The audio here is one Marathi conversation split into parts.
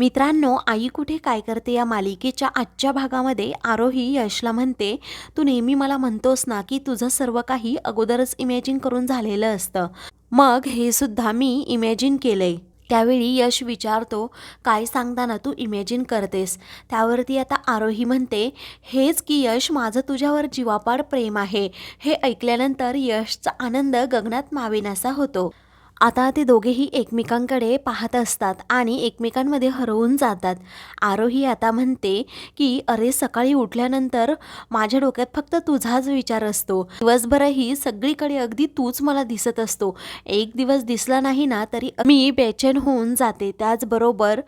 मित्रांनो आई कुठे काय करते या मालिकेच्या आजच्या भागामध्ये? आरोही यशला म्हणते तू नेहमी मला म्हणतोस ना की तुझं सर्व काही अगोदरच इमॅजिन करून झालेलं असतं. मग हे सुद्धा मी इमॅजिन केलंय. त्यावेळी यश विचारतो काय सांगताना तू इमॅजिन करतेस? त्यावरती आता आरोही म्हणते हेच की यश माझं तुझ्यावर जीवापाड प्रेम आहे. हे ऐकल्यानंतर यशचा आनंद गगनात मावेनासा होतो. आता ते दोघेही एकमेकांकडे पाहत असतात आणि एकमेकांमध्ये हरवून जातात. आरोही आता म्हणते की अरे सकाळी उठल्यानंतर माझ्या डोक्यात फक्त तुझाच विचार असतो. दिवसभरही सगळीकडे अगदी तूच मला दिसत असतो. एक दिवस दिसला नाही ना तरी मी बेचैन होऊन जाते. त्याचबरोबर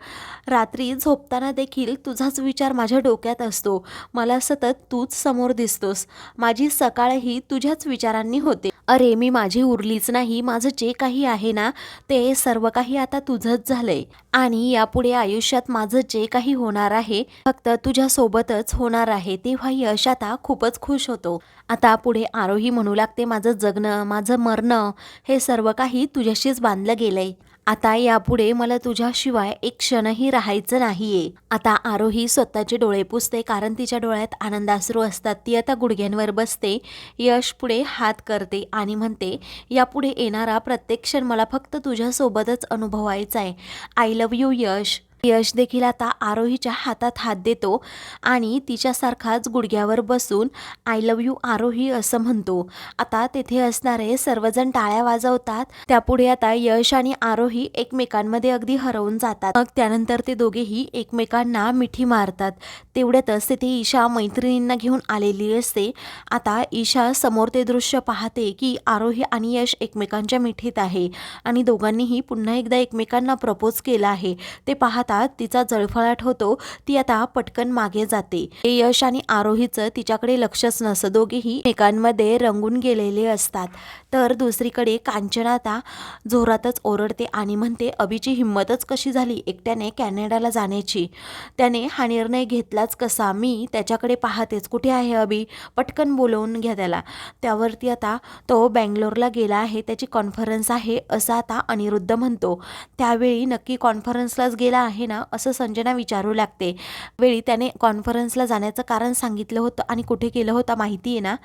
रात्री झोपताना देखील तुझाच विचार माझ्या डोक्यात असतो. मला सतत तूच समोर दिसतोस. माझी सकाळही तुझ्याच विचारांनी होते. अरे मी माझी उरलीच नाही. माझं जे काही आहे ना ते सर्व काही आता तुझंच झालंय. आणि यापुढे आयुष्यात माझं जे काही होणार आहे फक्त तुझ्या सोबतच होणार आहे तेव्हा यश आता खूपच खुश होतो. आता पुढे आरोही म्हणू लागते माझं जगणं माझं मरणं हे सर्व काही तुझ्याशीच बांधलं गेलंय. आता यापुढे मला तुझ्याशिवाय एक क्षणही राहायचं नाहीये. आता आरोही स्वतःचे डोळे पुसते कारण तिच्या डोळ्यात आनंदाश्रू असतात. ती आता गुडघ्यांवर बसते यश पुढे हात करते आणि म्हणते यापुढे येणारा प्रत्येक क्षण मला फक्त तुझ्यासोबतच अनुभवायचा आहे I love you Yash. Yash देखील आता आरोहीच्या हातात हात देतो आणि तिच्यासारखाच गुडघ्यावर बसून आय लव्ह यू आरोही असं म्हणतो. आता तेथे असणारे सर्वजण टाळ्या वाजवतात. त्यापुढे आता यश आणि आरोही एकमेकांमध्ये अगदी हरवून जातात. मग त्यानंतर ते दोघेही एकमेकांना मिठी मारतात. तेवढ्यातच तिथे ईशा मैत्रिणींना घेऊन आलेली असते. आता ईशा समोर ते दृश्य पाहते की आरोही आणि यश एकमेकांच्या मिठीत आहे आणि दोघांनीही पुन्हा एकदा एकमेकांना प्रपोज केला आहे. ते पाहता पाहतात तिचा जळफळाट होतो ती आता पटकन मागे जाते. हे यश आणि आरोहीचं तिच्याकडे लक्षच नसतं. दोघेही एकांमध्ये रंगून गेलेले असतात. तर दुसरीकडे कांचना आता जोरातच ओरडते आणि म्हणते अभिची हिंमतच कशी झाली एकट्याने कॅनडाला जाण्याची? त्याने हा निर्णय घेतलाच कसा? मी त्याच्याकडे पाहतेच. कुठे आहे अभि? पटकन बोलवून घ्या त्याला. त्यावरती आता तो बँगलोरला गेला आहे. त्याची कॉन्फरन्स आहे असं आता अनिरुद्ध म्हणतो. त्यावेळी नक्की कॉन्फरन्सलाच गेला आहे. ना असं संजना विचारू लागते. वेळी त्याने कॉन्फरन्सला जाण्याचं कारण सांगितलं होतं आणि कुठे केलं होतं माहिती आहे ना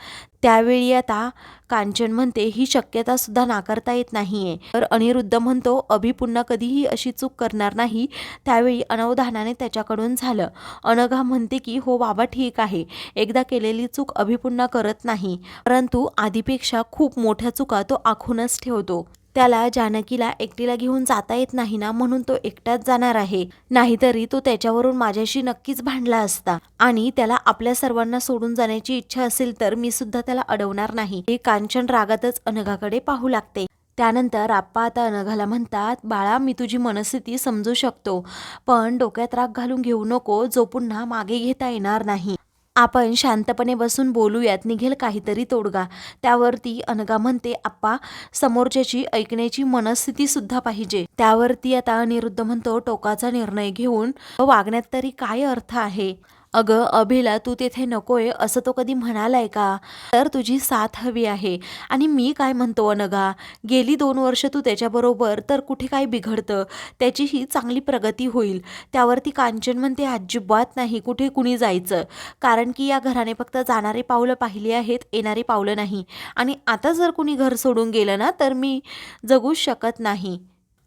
त्यावेळी आता कांचन म्हणते ही शक्यता सुद्धा नाकारता येत नाहीये. तर अनिरुद्ध म्हणतो अभि पुन्हा कधीही अशी चूक करणार नाही. त्यावेळी अनवधानाने त्याच्याकडून झालं. अनघा म्हणते की हो बाबा ठीक आहे. एकदा केलेली चूक अभि पुन्हा करत नाही. परंतु आधीपेक्षा खूप मोठ्या चुका तो आखूनच ठेवतो. त्याला जानकीला एकटीला घेऊन जाता येत नाही ना म्हणून तो एकटाच जाणार आहे. नाहीतरी तो त्याच्यावरून माझ्याशी नक्कीच भांडला असता. आणि त्याला आपल्या सर्वांना सोडून जाण्याची इच्छा असेल तर मी सुद्धा त्याला अडवणार नाही. हे कांचन रागातच अनघाकडे पाहू लागते. त्यानंतर आप्पा आता अनघाला म्हणतात बाळा मी तुझी मनस्थिती समजू शकतो. पण डोक्यात राग घालून घेऊ नको. जो पुन्हा मागे घेता येणार नाही. आपण शांतपणे बसून बोलूयात निघेल काहीतरी तोडगा. त्यावरती अनघा म्हणते आप्पा समोरच्याची ऐकण्याची मनस्थिती सुद्धा पाहिजे. त्यावरती आता अनिरुद्ध म्हणतो टोकाचा निर्णय घेऊन वागण्यात तरी काय अर्थ आहे? अगं अभिला तू तेथे नकोय असं तो कधी म्हणालाय का? तर तुझी साथ हवी आहे. आणि मी काय म्हणतो अनघा? गेली दोन वर्ष तू त्याच्याबरोबर तर कुठे काय बिघडतं? त्याचीही चांगली प्रगती होईल. त्यावरती कांचन म्हणते अजिबात नाही कुठे कुणी जायचं? कारण की या घराने फक्त जाणारी पावलं पाहिली आहेत येणारी पावलं नाही. आणि आता जर कुणी घर सोडून गेलं ना तर मी जगूच शकत नाही.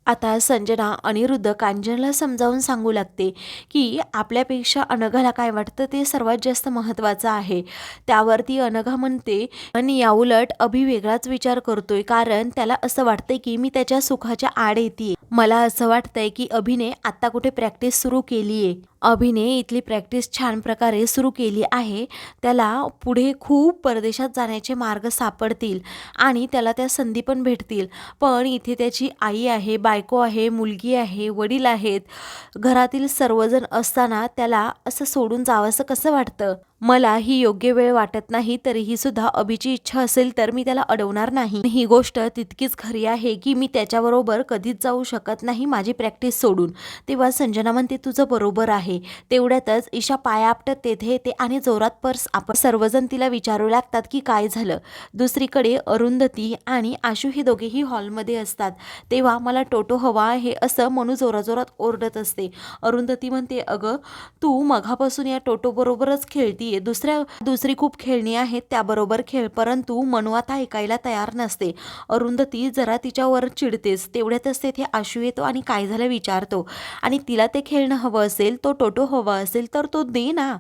आता संजना अनिरुद्ध कांजनला समजावून सांगू लागते की आपल्यापेक्षा अनघाला काय वाटतं ते सर्वात जास्त महत्त्वाचं आहे. त्यावरती अनघा म्हणते आणि याउलट अभि वेगळाच विचार करतोय कारण त्याला असं वाटतंय की मी त्याच्या सुखाच्या आड येते मला असं वाटतंय की अभिने आत्ता कुठे प्रॅक्टिस सुरू केली आहे अभिने इथली प्रॅक्टिस छान प्रकारे सुरू केली आहे. त्याला पुढे खूप परदेशात जाण्याचे मार्ग सापडतील आणि त्याला त्या संधी पण भेटतील. पण इथे त्याची आई आहे बायको आहे मुलगी आहे वडील आहेत. घरातील सर्वजण असताना त्याला असं सोडून जावंसं कसं वाटतं? मला ही योग्य वेळ वाटत नाही तरीही सुद्धा अभिची इच्छा असेल तर मी त्याला अडवणार नाही. ही गोष्ट तितकीच खरी आहे की मी त्याच्याबरोबर कधीच जाऊ शकत नाही माझी प्रॅक्टिस सोडून. तेव्हा संजना म्हणते तुझं बरोबर आहे. तेवढ्यातच ईशा पाया आपटत तेथे येते आणि जोरात पर्स आपण सर्वजण तिला विचारू लागतात की काय झालं. दुसरीकडे अरुंधती आणि आशू हे दोघेही हॉलमध्ये असतात. तेव्हा मला टोटो हवा आहे असं मनू जोराजोरात ओरडत असते. अरुंधती म्हणते अगं तू मघापासून या टोटोबरोबरच खेळती आहे दुसऱ्या दुसरी खूप खेळणी आहेत त्याबरोबर खेळ परंतु मनू आता ऐकायला तयार नसते. अरुंधती जरा तिच्यावर चिडतेस तेवढ्यातच तेथे आशू येतो आणि काय झालं विचारतो. आणि तिला ते खेळणं हवं असेल तो टोटो हवा असेल तर तो दे ना.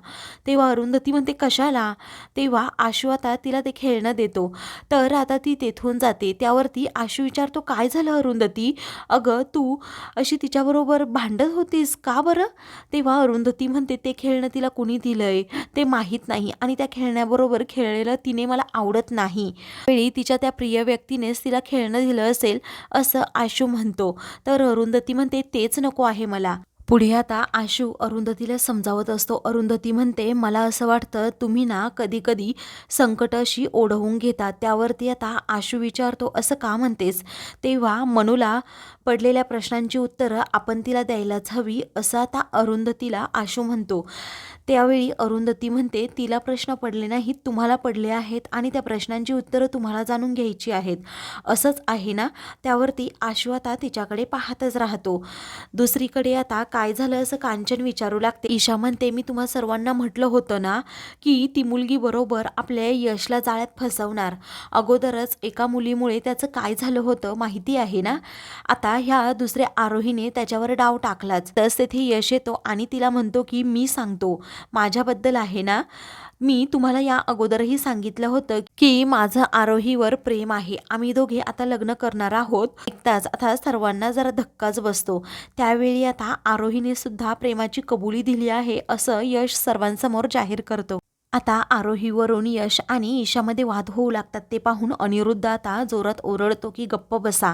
तेव्हा अरुंधती म्हणते कशाला? तेव्हा आशू आता तिला ते खेळणं देतो. तर आता ती तेथून जाते. त्यावरती आशू विचारतो काय झालं अरुंधती अगं तू अशी तिच्याबरोबर भांडत होतीस का बरं? तेव्हा अरुंधती म्हणते ते खेळणं तिला कुणी दिलंय? ते मा माहीत नाही आणि त्या खेळण्याबरोबर खेळलेलं तिने मला आवडत नाही. वेळी तिच्या त्या प्रिय व्यक्तीनेच तिला खेळणं दिलं असेल असं आशू म्हणतो. तर अरुंधती म्हणते तेच नको आहे मला. पुढे आता आशू अरुंधतीला समजावत असतो. अरुंधती म्हणते मला असं वाटतं तुम्ही ना कधी कधी संकट अशी ओढवून घेता त्यावरती आता आशू विचारतो असं का म्हणतेस? तेव्हा मनूला पडलेल्या प्रश्नांची उत्तरं आपण तिला द्यायलाच हवी असं आता अरुंधतीला आशू म्हणतो. त्यावेळी अरुंधती म्हणते तिला प्रश्न पडले नाहीत तुम्हाला पडले आहेत आणि त्या प्रश्नांची उत्तरं तुम्हाला जाणून घ्यायची आहेत. असंच आहे ना? त्यावरती आशू आता तिच्याकडे पाहतच राहतो. दुसरीकडे आता काय झालं असं कांचन विचारू लागते. ईशा म्हणते मी तुम्हा सर्वांना म्हटलं होतं ना की ती मुलगी बरोबर आपल्या यशला जाळ्यात फसवणार. अगोदरच एका मुलीमुळे त्याचं काय झालं होतं माहिती आहे ना? आता ह्या दुसऱ्या आरोहीने त्याच्यावर डाव टाकलाच. तस तेथे यश येतो आणि तिला म्हणतो की मी सांगतो माझ्याबद्दल आहे ना? मी तुम्हाला या अगोदरही सांगितलं होतं की माझं आरोहीवर प्रेम आहे. आम्ही दोघे आता लग्न करणार आहोत. ऐकताच आता सर्वांना जरा धक्काच बसतो. त्यावेळी आता आरोहीने सुद्धा प्रेमाची कबुली दिली आहे असं यश सर्वांसमोर जाहीर करतो. आता आरोहीवरून यश आणि ईशामध्ये वाद होऊ लागतात ते पाहून अनिरुद्ध आता जोरात ओरडतो की गप्प बसा.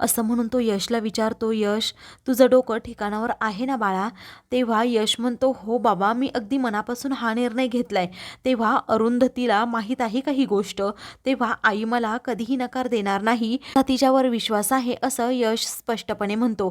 असं म्हणून तो यशला विचारतो यश तुझं डोकं ठिकाणावर आहे ना बाळा? तेव्हा यश म्हणतो हो बाबा मी अगदी मनापासून हा निर्णय घेतलाय. तेव्हा अरुंधतीला माहीत आहे का ही गोष्ट? तेव्हा आई मला कधीही नकार देणार नाही तिच्यावर विश्वास आहे असं यश स्पष्टपणे म्हणतो.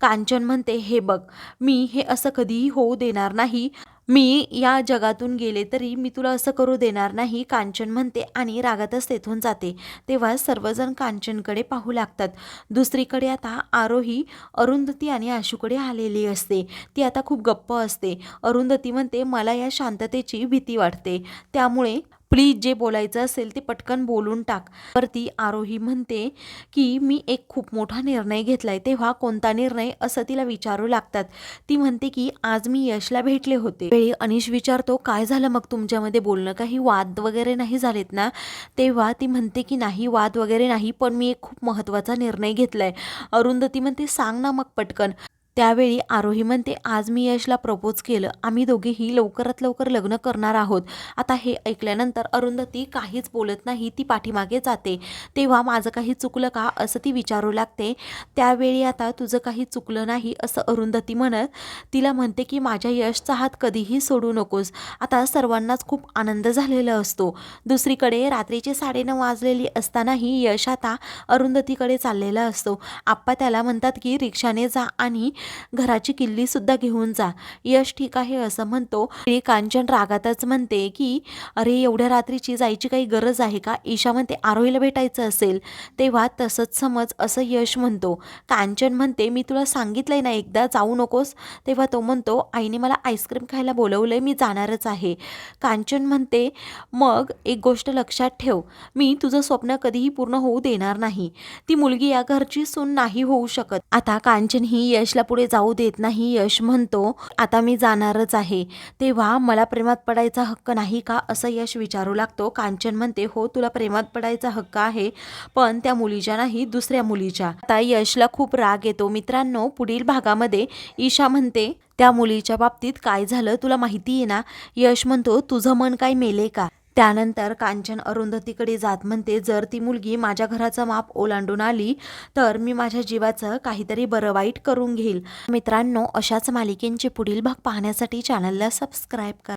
कांचन म्हणते हे बघ मी हे असं कधीही होऊ देणार नाही मी या जगातून गेले तरी मी तुला असं करू देणार नाही कांचन म्हणते आणि रागातच तेथून जाते. तेव्हा सर्वजण कांचनकडे पाहू लागतात. दुसरीकडे आता आरोही अरुंधती आणि आशूकडे आलेली असते. ती आता खूप गप्प असते. अरुंधती म्हणते मला या शांततेची भीती वाटते. त्यामुळे प्लीज जे बोलायचं असेल ते पटकन बोलून टाक. तर ती आरोही म्हणते की मी एक खूप मोठा निर्णय घेतलाय तेव्हा कोणता निर्णय? असं तिला विचारू लागतात. ती म्हणते की आज मी यशला भेटले होते. वेळी अनिश विचारतो काय झालं मग तुमच्यामध्ये? बोलणं काही वाद वगैरे नाही झालेत ना? तेव्हा ती म्हणते की नाही वाद वगैरे नाही पण मी एक खूप महत्त्वाचा निर्णय घेतलाय. अरुंधती म्हणते सांग ना मग पटकन. त्यावेळी आरोही म्हणते आज मी यशला प्रपोज केलं. आम्ही दोघेही लवकरात लवकर लग्न करणार आहोत. आता हे ऐकल्यानंतर अरुंधती काहीच बोलत नाही ती पाठीमागे जाते. तेव्हा माझं काही चुकलं का असं ती विचारू लागते. त्यावेळी आता तुझं काही चुकलं नाही असं अरुंधती म्हणत तिला म्हणते की माझ्या यशचा हात कधीही सोडू नकोस. आता सर्वांनाच खूप आनंद झालेला असतो. दुसरीकडे रात्रीचे साडेनऊ वाजलेली असतानाही यश आता अरुंधतीकडे चाललेला असतो. आप्पा त्याला म्हणतात की रिक्षाने जा आणि घराची किल्ली सुद्धा घेऊन जा. यश ठीक आहे असं म्हणतो. कांचन रागातच म्हणते की अरे एवढ्या रात्रीची जायची काही गरज आहे का? ईशा म्हणते आरोहीला भेटायचं असेल. तेव्हा तसंच समज असं यश म्हणतो. कांचन म्हणते मी तुला सांगितलंय ना एकदा जाऊ नकोस. तेव्हा तो म्हणतो आईने मला आईस्क्रीम खायला बोलवलंय मी जाणारच आहे. कांचन म्हणते मग एक गोष्ट लक्षात ठेव. मी तुझं स्वप्न कधीही पूर्ण होऊ देणार नाही. ती मुलगी या घरची सून नाही होऊ शकत. आता कांचन ही यशला पुढे जाऊ देत नाही यश म्हणतो आता मी जाणारच आहे. तेव्हा मला प्रेमात पडायचा हक्क नाही का? असं यश विचारू लागतो. कांचन म्हणते हो तुला प्रेमात पडायचा हक्क आहे पण त्या मुलीच्या नाही दुसऱ्या मुलीच्या. आता यशला खूप राग येतो. मित्रांनो पुढील भागामध्ये ईशा म्हणते त्या मुलीच्या बाबतीत काय झालं तुला माहिती आहे ना? यश म्हणतो तुझं मन काय मेले का? त्यानंतर कांचन अरुंधतीकडे जात म्हणते जर ती मुलगी माझ्या घराचं माप ओलांडून आली तर मी माझ्या जीवाचं काहीतरी बरं वाईट करून घेईल. मित्रांनो अशाच मालिकेंचे पुढील भाग पाहण्यासाठी चॅनलला सबस्क्राईब करा.